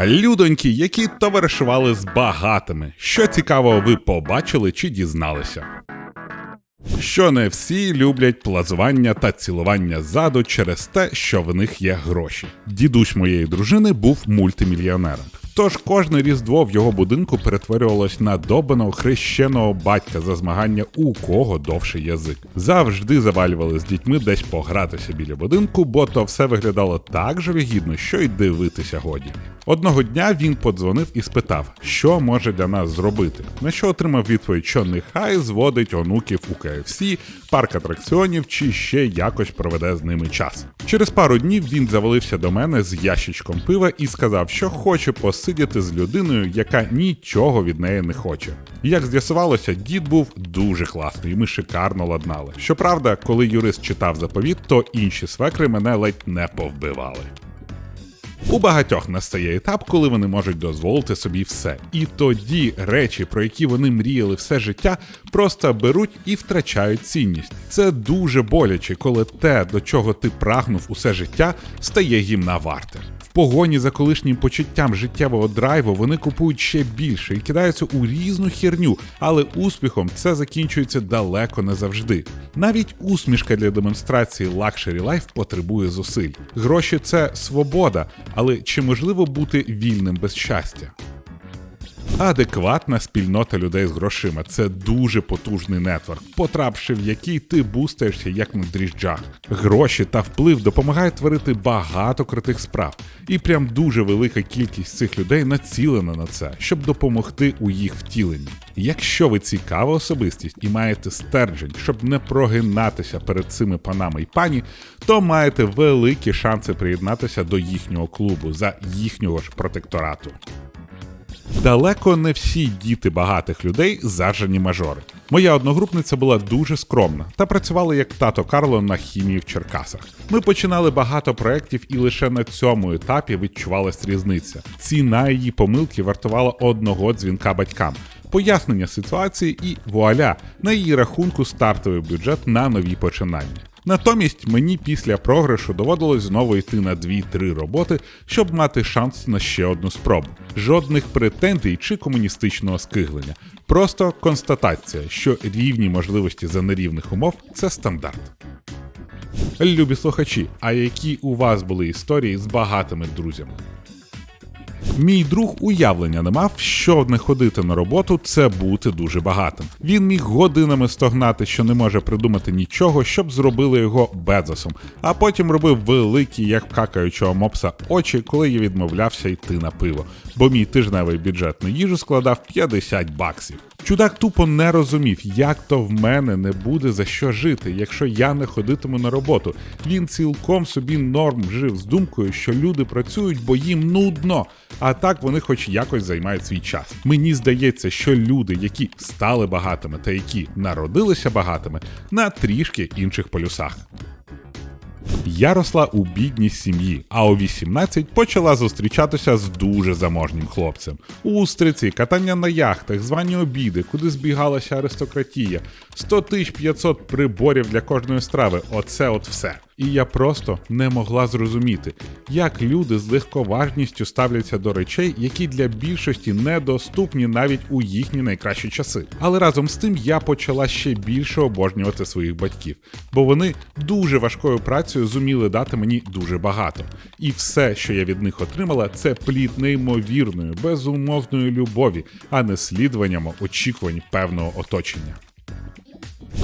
Людоньки, які товаришували з багатими. Що цікавого ви побачили чи дізналися? Що не всі люблять плазування та цілування ззаду через те, що в них є гроші. Дідусь моєї дружини був мультимільйонером. Тож кожне різдво в його будинку перетворювалось на добаного хрещеного батька за змагання у кого довший язик. Завжди завалювали з дітьми десь погратися біля будинку, бо то все виглядало так жалюгідно, що й дивитися годі. Одного дня він подзвонив і спитав, що може для нас зробити. На що отримав відповідь, що нехай зводить онуків у КФС, парк атракціонів чи ще якось проведе з ними час. Через пару днів він завалився до мене з ящичком пива і сказав, що хоче посидіти з людиною, яка нічого від неї не хоче. Як з'ясувалося, дід був дуже класний, і ми шикарно ладнали. Щоправда, коли юрист читав заповіт, то інші свекри мене ледь не повбивали. У багатьох настає етап, коли вони можуть дозволити собі все. І тоді речі, про які вони мріяли все життя, просто беруть і втрачають цінність. Це дуже боляче, коли те, до чого ти прагнув усе життя, стає їм на варте. В погоні за колишнім почуттям життєвого драйву вони купують ще більше і кидаються у різну херню, але успіхом це закінчується далеко не завжди. Навіть усмішка для демонстрації лакшері лайф потребує зусиль. Гроші це свобода, але чи можливо бути вільним без щастя? Адекватна спільнота людей з грошима це дуже потужний нетворк, потрапивши в який ти бустаєшся як на дріжджах. Гроші та вплив допомагають творити багато крутих справ, і прям дуже велика кількість цих людей націлена на це, щоб допомогти у їх втіленні. Якщо ви цікава особистість і маєте стержень, щоб не прогинатися перед цими панами і пані, то маєте великі шанси приєднатися до їхнього клубу за їхнього ж протекторату. Далеко не всі діти багатих людей зажані мажори. Моя одногрупниця була дуже скромна та працювала як тато Карло на хімії в Черкасах. Ми починали багато проєктів, і лише на цьому етапі відчувалась різниця. Ціна її помилки вартувала одного дзвінка батькам. Пояснення ситуації і вуаля на її рахунку стартовий бюджет на нові починання. Натомість мені після програшу доводилось знову йти на 2-3 роботи, щоб мати шанс на ще одну спробу. Жодних претензій чи комуністичного скиглення. Просто констатація, що рівні можливості за нерівних умов це стандарт. Любі слухачі, а які у вас були історії з багатими друзями? Мій друг уявлення не мав, що не ходити на роботу це бути дуже багатим. Він міг годинами стогнати, що не може придумати нічого, щоб зробили його Безосом, а потім робив великі, як какаючого мопса, очі, коли я відмовлявся йти на пиво, бо мій тижневий бюджет на їжу складав 50 баксів. Чудак тупо не розумів, як то в мене не буде за що жити, якщо я не ходитиму на роботу. Він цілком собі норм жив з думкою, що люди працюють, бо їм нудно. А так вони хоч якось займають свій час. Мені здається, що люди, які стали багатими та які народилися багатими, на трішки інших полюсах. Я росла у бідній сім'ї, а у 18 почала зустрічатися з дуже заможнім хлопцем. Устриці, катання на яхтах, звані обіди, куди збігалася аристократія, 100 тисяч 500 приборів для кожної страви. Оце от все. І я просто не могла зрозуміти, як люди з легковажністю ставляться до речей, які для більшості недоступні навіть у їхні найкращі часи. Але разом з тим я почала ще більше обожнювати своїх батьків, бо вони дуже важкою працею зуміли дати мені дуже багато. І все, що я від них отримала, це плід неймовірної, безумовної любові, а не слідуванням очікувань певного оточення.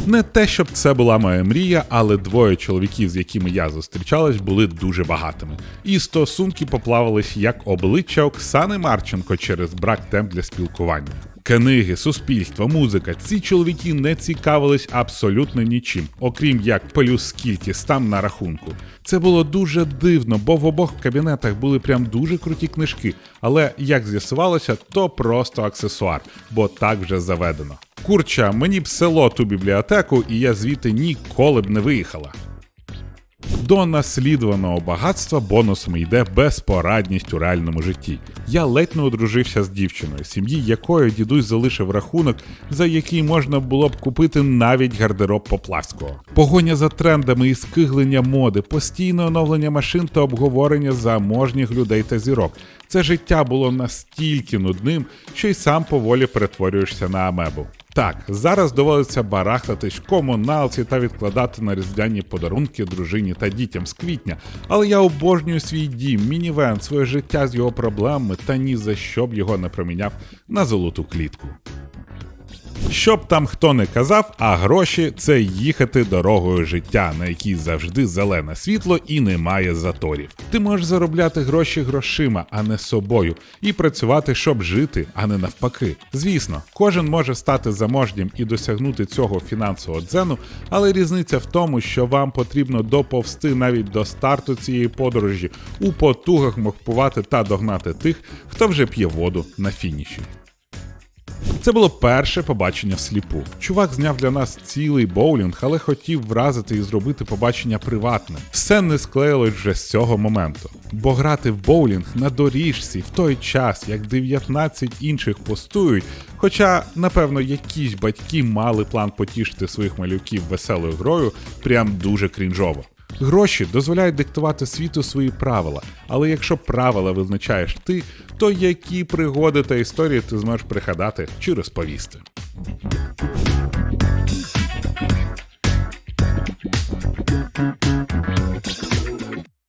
Не те, щоб це була моя мрія, але двоє чоловіків, з якими я зустрічалась, були дуже багатими. І стосунки поплавались як обличчя Оксани Марченко через брак тем для спілкування. Книги, суспільство, музика. Ці чоловіки не цікавились абсолютно нічим, окрім як плюс скільки там на рахунку. Це було дуже дивно, бо в обох кабінетах були прям дуже круті книжки. Але як з'ясувалося, то просто аксесуар, бо так вже заведено. Курча, мені б село ту бібліотеку, і я звідти ніколи б не виїхала. До наслідуваного багатства бонусом йде безпорадність у реальному житті. Я ледь не одружився з дівчиною, сім'ї якої дідусь залишив рахунок, за який можна було б купити навіть гардероб Поплавського. Погоня за трендами і скиглення моди, постійне оновлення машин та обговорення заможніх людей та зірок. Це життя було настільки нудним, що й сам поволі перетворюєшся на амебу. Так, зараз доводиться барахтатись в комуналці та відкладати на різдвяні подарунки дружині та дітям з квітня, але я обожнюю свій дім, мінівен, своє життя з його проблемами та ні за що б його не проміняв на золоту клітку. Щоб там хто не казав, а гроші це їхати дорогою життя, на якій завжди зелене світло і немає заторів. Ти можеш заробляти гроші грошима, а не собою, і працювати, щоб жити, а не навпаки. Звісно, кожен може стати заможнім і досягнути цього фінансового дзену, але різниця в тому, що вам потрібно доповсти навіть до старту цієї подорожі у потугах мохпувати та догнати тих, хто вже п'є воду на фініші. Це було перше побачення всліпу. Чувак зняв для нас цілий боулінг, але хотів вразити і зробити побачення приватним. Все не склеїлось вже з цього моменту. Бо грати в боулінг на доріжці в той час, як 19 інших постують, хоча, напевно, якісь батьки мали план потішити своїх малюків веселою грою, прям дуже крінжово. Гроші дозволяють диктувати світу свої правила, але якщо правила визначаєш ти, то які пригоди та історії ти зможеш пригадати чи розповісти.